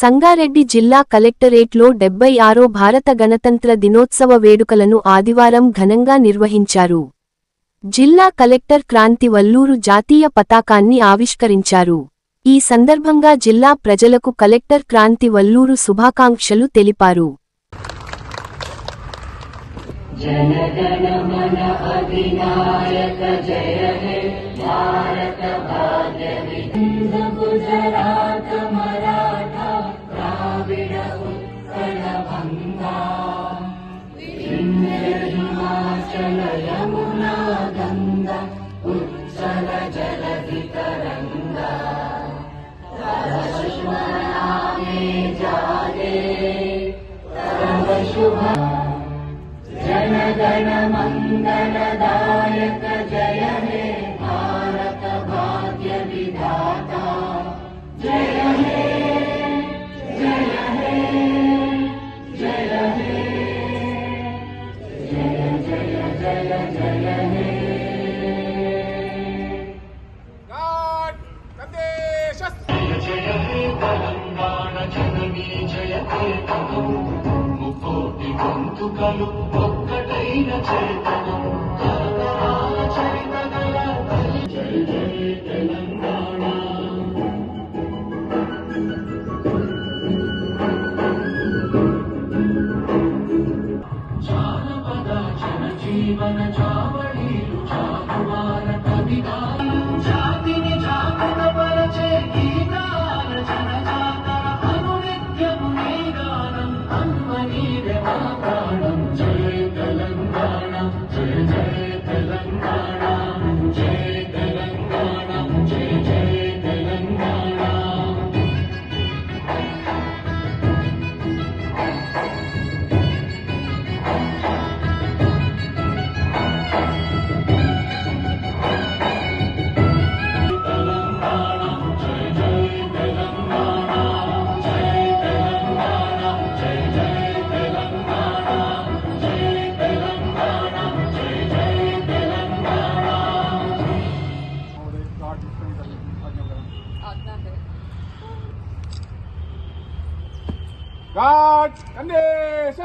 సంగారెడ్డి జిల్లా కలెక్టరేట్లో డెబ్బై ఆరో భారత గణతంత్ర దినోత్సవ వేడుకలను ఆదివారం ఘనంగా నిర్వహించారు. జిల్లా కలెక్టర్ క్రాంతి వల్లూరు జాతీయ పతాకాన్ని ఆవిష్కరించారు. ఈ సందర్భంగా జిల్లా ప్రజలకు కలెక్టర్ క్రాంతి వల్లూరు శుభాకాంక్షలు తెలిపారు. शुभ। जनगणमङ्गलदा ముకోటి ఒక్కటైన చేతనం. తరతరాల చరిత గల జయ జయ తెలంగాణ. జానపద జనజీవన జావళీలు జాగువార కవిగా God, Sandesh,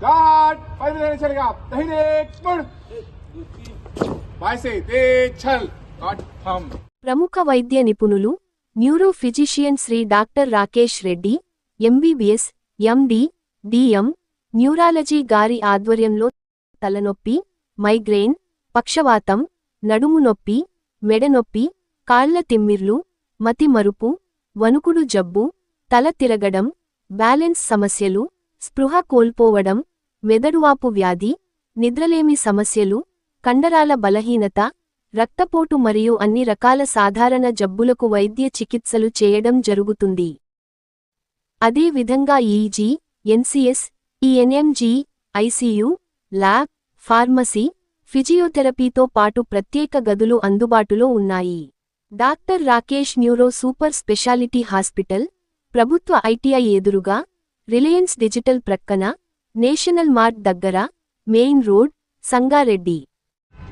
God, फाइव लेने चलेगा दाहिने एक मुड़ बाएं से तेज छल God, हम ప్రముఖ వైద్య నిపుణులు neuro physician Shri doctor Rakesh Reddy MBBS MD DM neurology గారి ఆధ్వర్యంలో తలనొప్పి మైగ్రేన్ పక్షవాతం నడుము నొప్పి మెడనొప్పి కాళ్ల తిమ్మిర్లు మతి మరుపు వణుకుడు జబ్బు తల తిరగడం బ్యాలెన్స్ సమస్యలు స్పృహ కోల్పోవడం మెదడువాపు వ్యాధి నిద్రలేమి సమస్యలు కండరాల బలహీనత రక్తపోటు మరియు అన్ని రకాల సాధారణ జబ్బులకు వైద్య చికిత్సలు చేయడం జరుగుతుంది. అదే విధంగా EEG NCS ENMG ICU lab pharmacy ఫిజియోథెరపీతో పాటు ప్రత్యేక గదులు అందుబాటులో ఉన్నాయి. Doctor Rakesh neuro super speciality hospital ప్రభుత్వ ఐటీఐ ఎదురుగా రిలయన్స్ డిజిటల్ ప్రక్కన నేషనల్ మార్ట్ దగ్గర మెయిన్ రోడ్ సంగారెడ్డి.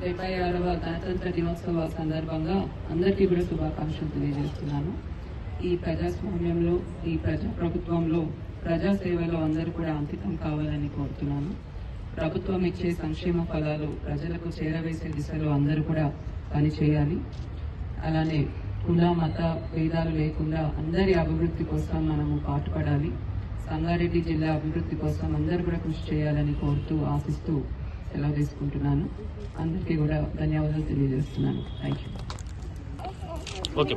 డెబ్బై ఆరవ గణతంత్ర దినోత్సవ సందర్భంగా అందరికీ కూడా శుభాకాంక్షలు తెలియజేస్తున్నాను. ఈ ప్రజాస్వామ్యంలో ఈ ప్రజా ప్రభుత్వంలో ప్రజాసేవలో అందరూ కూడా అంకితం కావాలని కోరుతున్నాను. ప్రభుత్వం ఇచ్చే సంక్షేమ ఫలాలు ప్రజలకు చేరవేసే దిశలో అందరూ కూడా పనిచేయాలి. అలానే కుల మత భేదాలు లేకుండా అందరి అభివృద్ధి కోసం మనము పాటుపడాలి. సంగారెడ్డి జిల్లా అభివృద్ధి కోసం అందరూ కూడా కృషి చేయాలని కోరుతూ ఆశిస్తూ సెలవు తీసుకుంటున్నాను. అందరికీ కూడా ధన్యవాదాలు తెలియజేస్తున్నాను. Thank you okay.